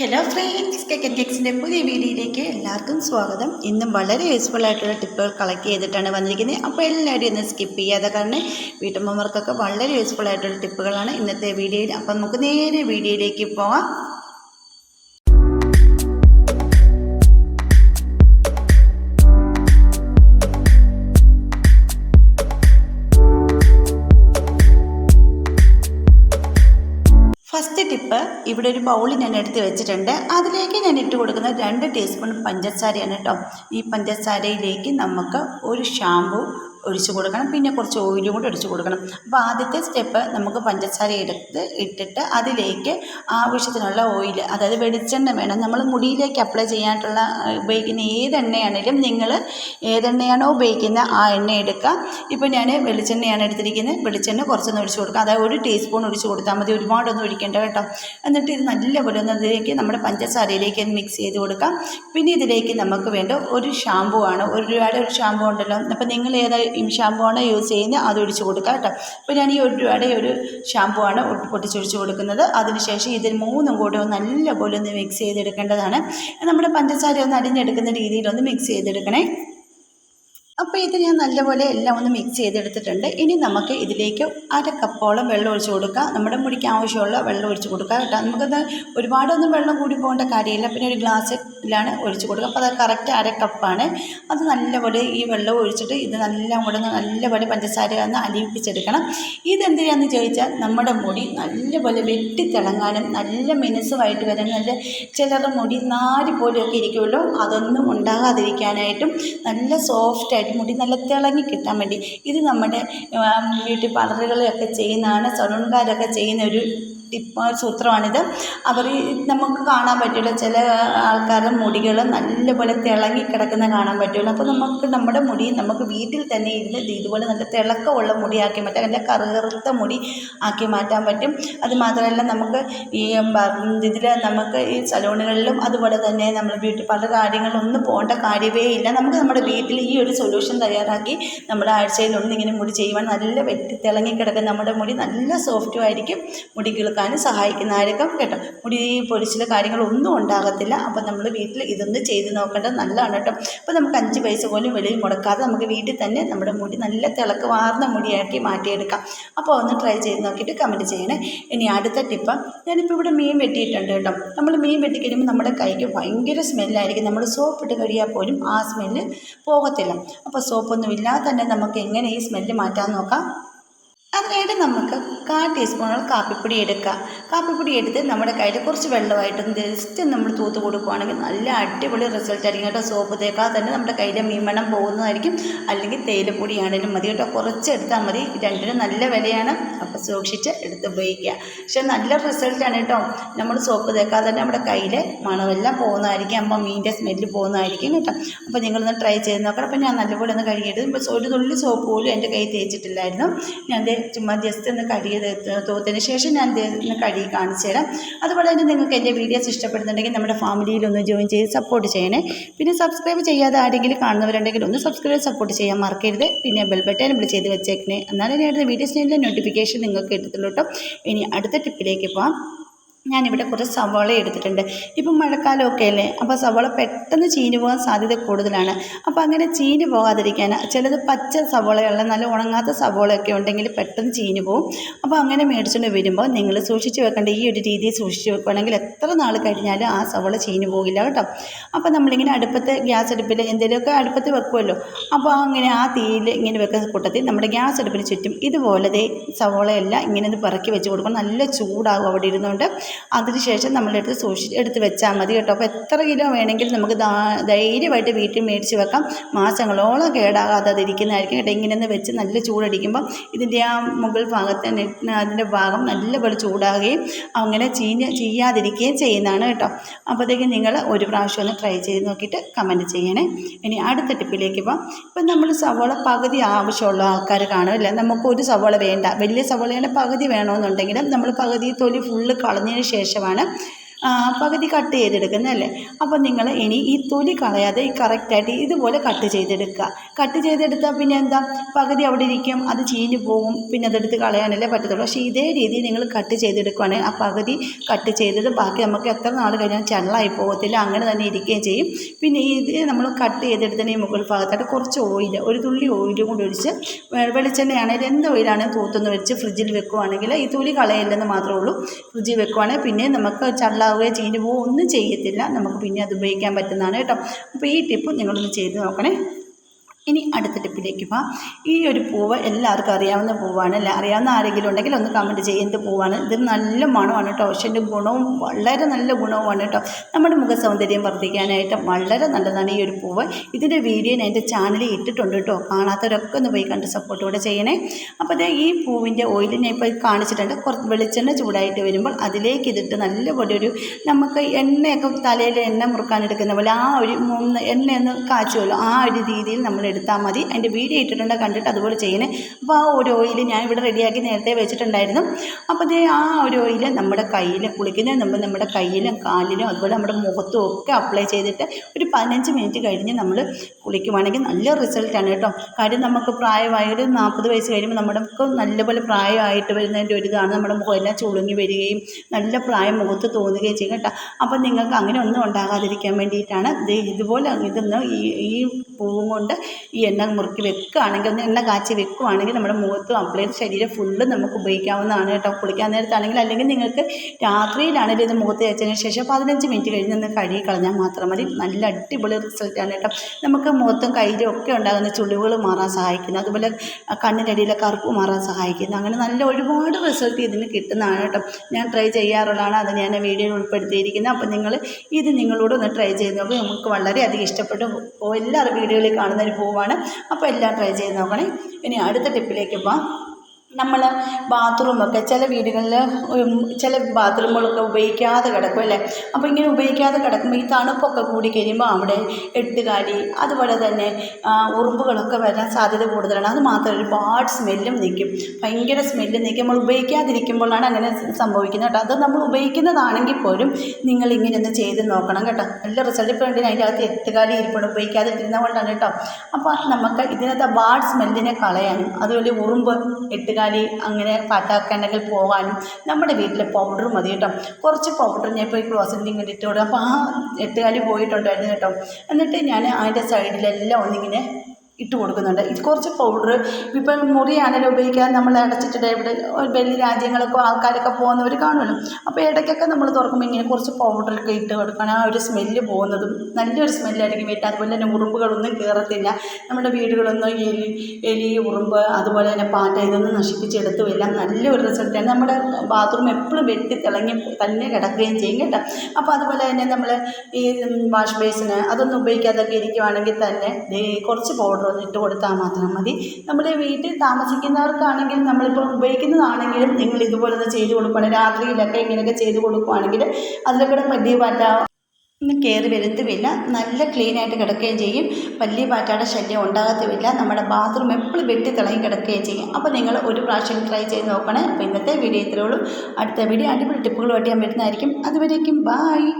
Hello friends കെക്കൻ കെക്സിന്റെ പുതിയ വീഡിയോയിലേക്ക് എല്ലാവർക്കും സ്വാഗതം. ഇന്നും വളരെ യൂസ്ഫുൾ ആയിട്ടുള്ള ടിപ്പുകൾ കളക്ട് ചെയ്തിട്ടാണ് വന്നിരിക്കുന്നത്. അപ്പോൾ എല്ലാവരും ഇന്ന് സ്കിപ്പ് ചെയ്യാതെ കാരണം വീട്ടമ്മമാർക്കൊക്കെ വളരെ യൂസ്ഫുൾ ആയിട്ടുള്ള ടിപ്പുകളാണ് ഇന്നത്തെ വീഡിയോയിൽ. അപ്പോൾ നമുക്ക് നേരെ വീഡിയോയിലേക്ക് പോകാം. ഇവിടെ ഒരു ബൗൾ ഞാൻ എടുത്ത് വെച്ചിട്ടുണ്ട്. അതിലേക്ക് ഞാൻ ഇട്ട് കൊടുക്കുന്നത് രണ്ട് ടീസ്പൂൺ പഞ്ചസാരയാണ് കേട്ടോ ഈ പഞ്ചസാരയിലേക്ക് നമുക്ക് ഒരു ഷാമ്പു ഒഴിച്ച് കൊടുക്കണം. പിന്നെ കുറച്ച് ഓയിലും കൂടി ഒഴിച്ചു കൊടുക്കണം. അപ്പോൾ ആദ്യത്തെ സ്റ്റെപ്പ് നമുക്ക് പഞ്ചസാര എടുത്ത് ഇട്ടിട്ട് അതിലേക്ക് ആവശ്യത്തിനുള്ള ഓയിൽ അതായത് വെളിച്ചെണ്ണ വേണം. നമ്മൾ മുടിയിലേക്ക് അപ്ലൈ ചെയ്യാനായിട്ടുള്ള ഉപയോഗിക്കുന്ന ഏത് എണ്ണയാണെങ്കിലും നിങ്ങൾ ഏതെണ്ണയാണോ ഉപയോഗിക്കുന്നത് ആ എണ്ണ എടുക്കുക. ഇപ്പോൾ ഞാൻ വെളിച്ചെണ്ണയാണ് എടുത്തിരിക്കുന്നത് വെളിച്ചെണ്ണ കുറച്ചൊന്ന് ഒഴിച്ചു കൊടുക്കുക. അതായത് ഒരു ടീസ്പൂൺ ഒഴിച്ചു കൊടുത്താൽ മതി. ഒരുപാടൊന്നും ഒഴിക്കേണ്ട കേട്ടോ. എന്നിട്ട് ഇത് നല്ലപോലെ ഒന്ന് ഇതിലേക്ക് നമ്മുടെ പഞ്ചസാരയിലേക്ക് മിക്സ് ചെയ്ത് കൊടുക്കാം. പിന്നെ ഇതിലേക്ക് നമുക്ക് വേണ്ട ഒരു ഷാമ്പു ആണ്. ഒരുപാട് ഒരു ഷാമ്പു ഉണ്ടല്ലോ. അപ്പോൾ നിങ്ങൾ ഏതാ ഷാമ്പു ആണ് യൂസ് ചെയ്യുന്നത്. അത് ഒഴിച്ച് കൊടുക്കുക കേട്ടോ. അപ്പോൾ ഞാൻ ഈ ഒരു രൂപയുടെ ഒരു ഷാമ്പു ആണ് പൊട്ടിച്ചൊഴിച്ച് കൊടുക്കുന്നത്. അതിനുശേഷം ഇതിൽ മൂന്നും കൂടെ നല്ലപോലെ ഒന്ന് മിക്സ് ചെയ്തെടുക്കേണ്ടതാണ്. നമ്മുടെ പഞ്ചസാര ഒന്ന് അടിഞ്ഞെടുക്കുന്ന രീതിയിലൊന്ന് മിക്സ് ചെയ്തെടുക്കണേ. അപ്പോൾ ഇത് ഞാൻ നല്ലപോലെ എല്ലാം ഒന്ന് മിക്സ് ചെയ്തെടുത്തിട്ടുണ്ട്. ഇനി നമുക്ക് ഇതിലേക്ക് അര കപ്പോളം വെള്ളം ഒഴിച്ച് കൊടുക്കുക നമ്മുടെ മുടിക്ക് ആവശ്യമുള്ള വെള്ളം ഒഴിച്ച് കൊടുക്കുക കേട്ടോ. നമുക്കത് ഒരുപാടൊന്നും വെള്ളം കൂടി പോകേണ്ട കാര്യമില്ല. പിന്നെ ഒരു ഗ്ലാസ്സിലാണ് ഒഴിച്ച് കൊടുക്കുക. അപ്പോൾ അത് കറക്റ്റ് അര കപ്പാണ് അത് നല്ലപോലെ ഈ വെള്ളം ഒഴിച്ചിട്ട് ഇത് നല്ല കൂടെ നല്ലപോലെ പഞ്ചസാര ഒന്ന് അലിയിപ്പിച്ചെടുക്കണം. ഇതെന്തിനാന്ന് ചോദിച്ചാൽ നമ്മുടെ മുടി നല്ലപോലെ വെട്ടിത്തിളങ്ങാനും നല്ല മിനുസുമായിട്ട് വരാൻ നല്ല ചിലരുടെ മുടി നാല് പോലെയൊക്കെ ഇരിക്കുമല്ലോ. അതൊന്നും ഉണ്ടാകാതിരിക്കാനായിട്ടും നല്ല സോഫ്റ്റായിട്ട് മുടി നല്ല തിളങ്ങി കിട്ടാൻ വേണ്ടി ഇത് നമ്മുടെ ബ്യൂട്ടി പാർലറുകളിലൊക്കെ ചെയ്യുന്നതാണ് സലൂൺകാരൊക്കെ ചെയ്യുന്ന ഒരു ടിപ്പ് സൂത്രമാണിത്. അവർ നമുക്ക് കാണാൻ പറ്റില്ല ചില ആൾക്കാരുടെ മുടികൾ നല്ലപോലെ തിളങ്ങി കിടക്കുന്ന കാണാൻ പറ്റുള്ളൂ അപ്പോൾ നമുക്ക് നമ്മുടെ മുടി നമുക്ക് വീട്ടിൽ തന്നെ ഇരുന്ന് ഇതുപോലെ നല്ല തിളക്കമുള്ള മുടിയാക്കി മാറ്റാം. നല്ല കറുകറുത്ത മുടി ആക്കി മാറ്റാൻ പറ്റും. അത് മാത്രമല്ല നമുക്ക് ഈ ഇതിൽ നമുക്ക് ഈ സലൂണുകളിലും അതുപോലെ തന്നെ നമ്മൾ ബ്യൂട്ടി പാർലർ കാര്യങ്ങളൊന്നും പോകേണ്ട കാര്യമേ ഇല്ല. നമുക്ക് നമ്മുടെ വീട്ടിൽ ഈ ഒരു സൊല്യൂഷൻ തയ്യാറാക്കി നമ്മുടെ ആഴ്ചയിൽ ഇങ്ങനെ മുടി ചെയ്യുവാൻ നല്ല വെട്ടി തിളങ്ങി കിടക്കുന്ന നമ്മുടെ മുടി നല്ല സോഫ്റ്റും ആയിരിക്കും. സഹായിക്കുന്ന സഹായിക്കുന്നതായിരിക്കും കേട്ടോ. മുടി പൊരിച്ചിൽ കാര്യങ്ങളൊന്നും ഉണ്ടാകത്തില്ല. അപ്പോൾ നമ്മൾ വീട്ടിൽ ഇതൊന്ന് ചെയ്ത് നോക്കേണ്ടത് നല്ലതാണ് കേട്ടോ. അപ്പോൾ നമുക്ക് അഞ്ച് പൈസ പോലും വെളിയിൽ മുടക്കാതെ നമുക്ക് വീട്ടിൽ തന്നെ നമ്മുടെ മുടി നല്ല തിളക്ക് വാർന്ന മുടിയാക്കി മാറ്റിയെടുക്കാം. അപ്പോൾ ഒന്ന് ട്രൈ ചെയ്ത് നോക്കിയിട്ട് കമന്റ് ചെയ്യണേ. ഇനി അടുത്ത ടിപ്പ് ഞാനിപ്പോൾ ഇവിടെ മീൻ വെട്ടിയിട്ടുണ്ട് കേട്ടോ. നമ്മൾ മീൻ വെട്ടി കഴിയുമ്പോൾ നമ്മുടെ കൈക്ക് ഭയങ്കര സ്മെല്ലായിരിക്കും. നമ്മൾ സോപ്പ് ഇട്ട് കഴിയാൽ പോലും ആ സ്മെല്ല് പോകത്തില്ല. അപ്പോൾ സോപ്പൊന്നും ഇല്ലാതെ തന്നെ നമുക്ക് എങ്ങനെ ഈ സ്മെല്ല് മാറ്റാൻ നോക്കാം. അതിനായിട്ട് നമുക്ക് കാ ടീസ്പൂണുകൾ കാപ്പിപ്പൊടി എടുക്കുക. കാപ്പിപ്പൊടി എടുത്ത് നമ്മുടെ കയ്യിൽ കുറച്ച് വെള്ളമായിട്ട് ജസ്റ്റ് നമ്മൾ തൂത്ത് കൊടുക്കുകയാണെങ്കിൽ നല്ല അടിപൊളി റിസൾട്ട് ആയിരിക്കും കേട്ടോ. സോപ്പ് തേക്കാതെ തന്നെ നമ്മുടെ കയ്യിലെ മീൻമണം പോകുന്നതായിരിക്കും. അല്ലെങ്കിൽ തേയിലപ്പൊടിയാണെങ്കിലും മതി കേട്ടോ. കുറച്ച് എടുത്താൽ മതി രണ്ടിനും നല്ല വിലയാണ്. അപ്പോൾ സൂക്ഷിച്ച് എടുത്ത് ഉപയോഗിക്കുക. പക്ഷേ നല്ല റിസൾട്ടാണ് കേട്ടോ. നമ്മൾ സോപ്പ് തേക്കാതെ തന്നെ നമ്മുടെ കയ്യിലെ മണമെല്ലാം പോകുന്നതായിരിക്കും. അപ്പോൾ മീന്റെ സ്മെല്ല് പോകുന്നതായിരിക്കും കേട്ടോ. അപ്പോൾ നിങ്ങളൊന്ന് ട്രൈ ചെയ്ത് നോക്കണം. അപ്പോൾ ഞാൻ നല്ലപോലെ ഒന്ന് കഴുകിയിട്ട് ഒരു തുള്ളി സോപ്പ് പോലും എന്റെ കയ്യിൽ തേച്ചിട്ടില്ലായിരുന്നു. ഞാൻ ചുമ്മാ ജസ്റ്റ് ഒന്ന് കഴുകി തൂത്തതിന് ശേഷം ഞാൻ കഴുകി കാണിച്ചു തരാം. അതുപോലെ തന്നെ നിങ്ങൾക്ക് എന്റെ വീഡിയോസ് ഇഷ്ടപ്പെടുന്നുണ്ടെങ്കിൽ നമ്മുടെ ഫാമിലിയിലൊന്ന് ജോയിൻ ചെയ്ത് സപ്പോർട്ട് ചെയ്യണേ. പിന്നെ സബ്സ്ക്രൈബ് ചെയ്യാതെ ആരെങ്കിലും കാണുന്നവരുണ്ടെങ്കിൽ ഒന്ന് സബ്സ്ക്രൈബ് സപ്പോർട്ട് ചെയ്യാൻ മറക്കരുത്. പിന്നെ ബെൽ ബട്ടൺ നമ്മൾ ചെയ്ത് വെച്ചേക്കണേ. എന്നാലും ഞാൻ വീഡിയോസിന്റെ നോട്ടിഫിക്കേഷൻ നിങ്ങൾക്ക് കിട്ടത്തുള്ളൂ കേട്ടോ ഇനി അടുത്ത ടിപ്പിലേക്ക് പോകാം ഞാനിവിടെ കുറച്ച് സവാള എടുത്തിട്ടുണ്ട്. ഇപ്പം മഴക്കാലമൊക്കെ അല്ലേ? അപ്പോൾ സവാള പെട്ടെന്ന് ചീഞ്ഞു പോകാൻ സാധ്യത കൂടുതലാണ്. അപ്പോൾ അങ്ങനെ ചീഞ്ഞു പോകാതിരിക്കാൻ ചിലത് പച്ച സവാളയുള്ള നല്ല ഉണങ്ങാത്ത സവാളയൊക്കെ ഉണ്ടെങ്കിൽ പെട്ടെന്ന് ചീഞ്ഞു പോകും അപ്പോൾ അങ്ങനെ മേടിച്ചുകൊണ്ട് വരുമ്പോൾ നിങ്ങൾ സൂക്ഷിച്ച് വെക്കേണ്ട ഈ ഒരു രീതിയിൽ സൂക്ഷിച്ച് വെക്കുകയാണെങ്കിൽ എത്ര നാൾ കഴിഞ്ഞാലും ആ സവാള ചീഞ്ഞു പോകില്ല കേട്ടോ. അപ്പോൾ നമ്മളിങ്ങനെ അടുപ്പത്ത് ഗ്യാസ് അടുപ്പിൽ എന്തെങ്കിലുമൊക്കെ അടുപ്പത്ത് വെക്കുമല്ലോ അപ്പോൾ അങ്ങനെ ആ തീയിൽ ഇങ്ങനെ വെക്കുന്ന കൂട്ടത്തിൽ നമ്മുടെ ഗ്യാസ് അടുപ്പിന് ചുറ്റും ഇതുപോലത്തെ സവാളയെല്ലാം ഇങ്ങനെ ഒന്ന് പറക്കി വെച്ച് കൊടുക്കണം നല്ല ചൂടാകും അവിടെ ഇരുന്നുകൊണ്ട്. അതിനുശേഷം നമ്മളെടുത്ത് സൂക്ഷിച്ച് എടുത്ത് വെച്ചാൽ മതി കേട്ടോ. അപ്പോൾ എത്ര കിലോ വേണമെങ്കിലും നമുക്ക് ധൈര്യമായിട്ട് വീട്ടിൽ മേടിച്ച് വെക്കാം. മാസങ്ങളോളം കേടാകാതെ അതിരിക്കുന്നതായിരിക്കും കേട്ടോ. ഇങ്ങനെ ഒന്ന് വെച്ച് നല്ല ചൂടടിക്കുമ്പോൾ ഇതിന്റെ ആ മുകൾ ഭാഗത്ത് അതിന്റെ ഭാഗം നല്ലപോലെ ചൂടാകുകയും അങ്ങനെ ചീഞ്ഞ ചെയ്യാതിരിക്കുകയും ചെയ്യുന്നതാണ് കേട്ടോ. അപ്പോഴത്തേക്കും നിങ്ങൾ ഒരു പ്രാവശ്യം ഒന്ന് ട്രൈ ചെയ്ത് നോക്കിയിട്ട് കമന്റ് ചെയ്യണേ. ഇനി അടുത്ത ടിപ്പിലേക്ക് പോകാം ഇപ്പം നമ്മൾ സവോള പകുതി ആവശ്യമുള്ള ആൾക്കാർ കാണുമല്ലേ നമുക്ക് ഒരു സവോള വേണ്ട. വലിയ സവോളയുടെ പകുതി വേണമെന്നുണ്ടെങ്കിലും നമ്മൾ പകുതി തൊലി ഫുള്ള് കളഞ്ഞതിന് ശേഷമാണ്. പകുതി കട്ട് ചെയ്തെടുക്കുന്നതല്ലേ അപ്പോൾ നിങ്ങൾ ഇനി ഈ തൊലി കളയാതെ ഈ കറക്റ്റായിട്ട് ഇതുപോലെ കട്ട് ചെയ്തെടുക്കുക. കട്ട് ചെയ്തെടുത്താൽ പിന്നെ എന്താ? പകുതി അവിടെ ഇരിക്കും അത് ചീഞ്ഞു പോകും. പിന്നെ അതെടുത്ത് കളയാനല്ലേ പറ്റത്തുള്ളൂ. പക്ഷേ ഇതേ രീതിയിൽ നിങ്ങൾ കട്ട് ചെയ്തെടുക്കുകയാണെങ്കിൽ ആ പകുതി കട്ട് ചെയ്തത് ബാക്കി നമുക്ക് എത്ര നാൾ കഴിഞ്ഞാൽ ചള്ളായി പോകത്തില്ല. അങ്ങനെ തന്നെ ഇരിക്കുകയും ചെയ്യും. പിന്നെ ഇത് നമ്മൾ കട്ട് ചെയ്തെടുത്തതിന് ഈ മുകൾ ഭാഗത്തായിട്ട് കുറച്ച് ഓയിൽ ഒരു തുള്ളി ഓയിലും കൂടി ഒഴിച്ച് വെളിച്ചെണ്ണയാണെങ്കിൽ എന്ത് ഓയിലാണെങ്കിൽ തൂത്തൊന്ന് വെച്ച് ഫ്രിഡ്ജിൽ വെക്കുവാണെങ്കിൽ ഈ തൊലി കളയില്ലെന്ന് മാത്രമേ ഉള്ളൂ. ഫ്രിഡ്ജിൽ വെക്കുവാണെങ്കിൽ പിന്നെ നമുക്ക് ചള്ളാവുകയോ ചീഞ്ഞു പോവുകയോ ഒന്നും ചെയ്യത്തില്ല. നമുക്ക് പിന്നെ അത് ഉപയോഗിക്കാൻ പറ്റുന്നതാണ് കേട്ടോ. അപ്പോൾ ഈ ടിപ്പ് നിങ്ങളൊന്ന് ചെയ്ത് നോക്കണേ. ഇനി അടുത്ത ടിപ്പിലേക്ക് പോവാം. ഈ ഒരു പൂവ് എല്ലാവർക്കും അറിയാവുന്ന പൂവാണ്. അല്ല? അറിയാവുന്ന ആരെങ്കിലും ഉണ്ടെങ്കിൽ ഒന്ന് കമന്റ് ചെയ്യും. എന്ത് പൂവാണ്? ഇത് നല്ല മണമാണ് കേട്ടോ പക്ഷേ എന്റെ ഗുണവും വളരെ നല്ല ഗുണവുമാണ് കേട്ടോ നമ്മുടെ മുഖ സൗന്ദര്യം വർദ്ധിക്കാനായിട്ട് വളരെ നല്ലതാണ് ഈ ഒരു പൂവ്. ഇതിന്റെ വീഡിയോ ഞാൻ എന്റെ ചാനലിൽ ഇട്ടിട്ടുണ്ട് കേട്ടോ കാണാത്തവരൊക്കെ ഒന്ന് പോയി കണ്ട് സപ്പോർട്ട് കൂടെ ചെയ്യണേ. അപ്പോൾ അതേ ഈ പൂവിന്റെ ഓയിൽ ഞാൻ ഇപ്പോൾ കാണിച്ചിട്ടുണ്ട്. കുറച്ച് വെളിച്ചെണ്ണ ചൂടായിട്ട് വരുമ്പോൾ അതിലേക്ക് ഇതിട്ട് നല്ലപോലെ ഒരു നമുക്ക് എണ്ണയൊക്കെ തലയിൽ എണ്ണ മുറുക്കാൻ എടുക്കുന്ന പോലെ ആ ഒരു മൂന്ന് എണ്ണയൊന്ന് കാച്ചുമല്ലോ ആ ഒരു രീതിയിൽ നമ്മൾ എടുത്താൽ മതി. അതിന്റെ വീഡിയോ ഇട്ടിട്ടുണ്ട് കണ്ടിട്ട് അതുപോലെ ചെയ്യണേ. അപ്പോൾ ആ ഒരു ഓയിൽ ഞാൻ ഇവിടെ റെഡിയാക്കി നേരത്തെ വെച്ചിട്ടുണ്ടായിരുന്നു. അപ്പോൾ ദേ ആ ഒരു ഓയിൽ നമ്മുടെ കയ്യിൽ കുളിക്കുന്നതിന് മുമ്പ് നമ്മുടെ കയ്യിലും കാലിലും അതുപോലെ നമ്മുടെ മുഖത്തും ഒക്കെ അപ്ലൈ ചെയ്തിട്ട് ഒരു പതിനഞ്ച് മിനിറ്റ് കഴിഞ്ഞ് നമ്മൾ കുളിക്കുവാണെങ്കിൽ നല്ല റിസൾട്ടാണ് കേട്ടോ. കാര്യം നമുക്ക് പ്രായമായ ഒരു നാൽപ്പത് വയസ്സ് കഴിയുമ്പോൾ നമ്മുടെ നല്ലപോലെ പ്രായമായിട്ട് വരുന്നതിന്റെ ഒരു ഇതാണ്. നമ്മുടെ മുഖം എല്ലാം ചുളുങ്ങി വരികയും നല്ല പ്രായം മുഖത്ത് തോന്നുകയും ചെയ്യും കേട്ടോ. അപ്പം നിങ്ങൾക്ക് അങ്ങനെ ഒന്നും ഉണ്ടാകാതിരിക്കാൻ വേണ്ടിയിട്ടാണ് ഇത് ഇതുപോലെ ഇതൊന്ന് ഈ ഈ പൂവും കൊണ്ട് ഈ എണ്ണ മുറുക്കി വെക്കുകയാണെങ്കിൽ ഒന്ന് എണ്ണ കാച്ചി വെക്കുകയാണെങ്കിൽ നമ്മുടെ മുഖത്തും അപ്ലൈ ശരീരം ഫുള്ള് നമുക്ക് ഉപയോഗിക്കാവുന്നതാണ് കേട്ടോ. കുളിക്കാൻ നേരത്താണെങ്കിൽ അല്ലെങ്കിൽ നിങ്ങൾക്ക് രാത്രിയിലാണെങ്കിൽ ഇത് മുഖത്ത് തേച്ചതിന് ശേഷം പതിനഞ്ച് മിനിറ്റ് കഴിഞ്ഞ് ഒന്ന് കഴുകി കളഞ്ഞാൽ മാത്രം മതി. നല്ല അടിപൊളി റിസൾട്ടാണ് കേട്ടോ. നമുക്ക് മുഖത്തും കയ്യിലും ഒക്കെ ഉണ്ടാകുന്ന ചുളിവുകൾ മാറാൻ സഹായിക്കുന്നു. അതുപോലെ കണ്ണിന്റെ കറുപ്പ് മാറാൻ സഹായിക്കുന്നു. അങ്ങനെ നല്ല ഒരുപാട് റിസൾട്ട് ഇതിന് കിട്ടുന്നതാണ് കേട്ടോ. ഞാൻ ട്രൈ ചെയ്യാറുള്ളതാണ്. അത് ഞാൻ വീഡിയോയിൽ ഉൾപ്പെടുത്തിയിരിക്കുന്നത് അപ്പോൾ നിങ്ങൾ ഇത് നിങ്ങളോട് ഒന്ന് ട്രൈ ചെയ്ത് നോക്കുക നമുക്ക് വളരെയധികം ഇഷ്ടപ്പെട്ടു. എല്ലാവരും വീഡിയോയിൽ കാണുന്ന ഒരു പൂവാണ്. അപ്പോൾ എല്ലാം ട്രൈ ചെയ്ത് നോക്കണേ. ഇനി അടുത്ത ടിപ്പിലേക്ക് പോവാം. നമ്മൾ ബാത്റൂമൊക്കെ ചില വീടുകളിൽ ചില ബാത്റൂമുകളൊക്കെ ഉപയോഗിക്കാതെ കിടക്കും അല്ലേ? അപ്പോൾ ഇങ്ങനെ ഉപയോഗിക്കാതെ കിടക്കുമ്പോൾ ഈ തണുപ്പൊക്കെ കൂടി കഴിയുമ്പോൾ അവിടെ എട്ടുകാലി അതുപോലെ തന്നെ ഉറുമ്പുകളൊക്കെ വരാൻ സാധ്യത കൂടുതലാണ്. അത് മാത്രമല്ല ഒരുപാട് സ്മെല്ലും നിൽക്കും ഭയങ്കര സ്മെല്ല് നിൽക്കും നമ്മൾ ഉപയോഗിക്കാതിരിക്കുമ്പോഴാണ് അങ്ങനെ സംഭവിക്കുന്നത് കേട്ടോ. അത് നമ്മൾ ഉപയോഗിക്കുന്നതാണെങ്കിൽ പോലും നിങ്ങൾ ഇങ്ങനെ ഒന്ന് ചെയ്ത് നോക്കണം കേട്ടോ. നല്ല റിസൾട്ട് ഇപ്പോൾ ഉണ്ട് അതിന്റെ അകത്ത് എട്ടുകാലി ഇരിപ്പുണ്ട്. ഉപയോഗിക്കാതെ ഇരുന്ന കൊണ്ടാണ് കേട്ടോ. അപ്പോൾ നമുക്ക് ഇതിനകത്ത് ബാഡ് സ്മെല്ലിനെ കളയാനും അതുപോലെ ഉറുമ്പ് എട്ടുകാലി അങ്ങനെ പാറ്റാക്ക ഉണ്ടെങ്കിൽ പോകാനും നമ്മുടെ വീട്ടിലെ പൗഡർ മതി കേട്ടോ. കുറച്ച് പൗഡർ ഞാൻ ഇപ്പോൾ ഈ ക്ലോസറ്റിൽ ഇങ്ങനെ ഇട്ട് കൊടുക്കും അപ്പോൾ ആ എട്ടുകാലി പോയിട്ടുണ്ടായിരുന്നു കേട്ടോ. എന്നിട്ട് ഞാൻ അതിന്റെ സൈഡിലെല്ലാം ഒന്നിങ്ങനെ ഇട്ട് കൊടുക്കുന്നുണ്ട്. ഇത് കുറച്ച് പൗഡർ ഇപ്പം മുറിയാണെങ്കിലും ഉപയോഗിക്കാൻ നമ്മൾ അടച്ചിട്ടിട്ട് ഇവിടെ വലിയ രാജ്യങ്ങളൊക്കെ ആൾക്കാരൊക്കെ പോകുന്നവർ കാണുമല്ലോ. അപ്പോൾ ഇടയ്ക്കൊക്കെ നമ്മൾ തുറക്കുമ്പോൾ ഇങ്ങനെ കുറച്ച് പൗഡറൊക്കെ ഇട്ട് കൊടുക്കണം. ആ ഒരു സ്മെല്ല് പോകുന്നതും നല്ലൊരു സ്മെല്ലായിരിക്കും വീട്ടിൽ അതുപോലെ തന്നെ ഉറുമ്പുകളൊന്നും കയറത്തില്ല നമ്മുടെ വീടുകളൊന്നും എലി എലി ഉറുമ്പ് അതുപോലെ തന്നെ പാറ്റ ഇതൊന്നും നശിപ്പിച്ചെടുത്തും എല്ലാം നല്ലൊരു റിസൾട്ടാണ് നമ്മുടെ ബാത്റൂം എപ്പോഴും വെട്ടി തിളങ്ങി തന്നെ കിടക്കുകയും ചെയ്യും കേട്ടോ. അപ്പോൾ അതുപോലെ തന്നെ നമ്മൾ ഈ വാഷ് ബേസിന് അതൊന്നും ഉപയോഗിക്കാതൊക്കെ ഇരിക്കുവാണെങ്കിൽ തന്നെ കുറച്ച് പൗഡർ ഇട്ട് കൊടുത്താൽ മാത്രം മതി. നമ്മൾ വീട്ടിൽ താമസിക്കുന്നവർക്കാണെങ്കിലും നമ്മളിപ്പോൾ ഉപയോഗിക്കുന്നതാണെങ്കിലും നിങ്ങൾ ഇതുപോലെ ചെയ്ത് കൊടുക്കുകയാണെങ്കിൽ രാത്രിയിലൊക്കെ ഇങ്ങനെയൊക്കെ ചെയ്ത് കൊടുക്കുകയാണെങ്കിൽ അതിലൊക്കെ വലിയ പാറ്റ ഒന്നും കയറി വരുത്തുമില്ല നല്ല ക്ലീനായിട്ട് കിടക്കുകയും ചെയ്യും. പല്ലി പാറ്റയുടെ ശല്യം ഉണ്ടാകത്തുമില്ല നമ്മുടെ ബാത്റൂം എപ്പോഴും വെട്ടി തിളങ്ങി കിടക്കുകയും ചെയ്യും. അപ്പോൾ നിങ്ങൾ ഒരു പ്രാവശ്യം ട്രൈ ചെയ്ത് നോക്കണേ. അപ്പോൾ ഇന്നത്തെ വീഡിയോ ഇത്രയുള്ളൂ അടുത്ത വീഡിയോ അടിപൊളി ടിപ്പുകളുമായിട്ട് ഞാൻ വരുന്നതായിരിക്കും. അതുവരേക്കും ബായ്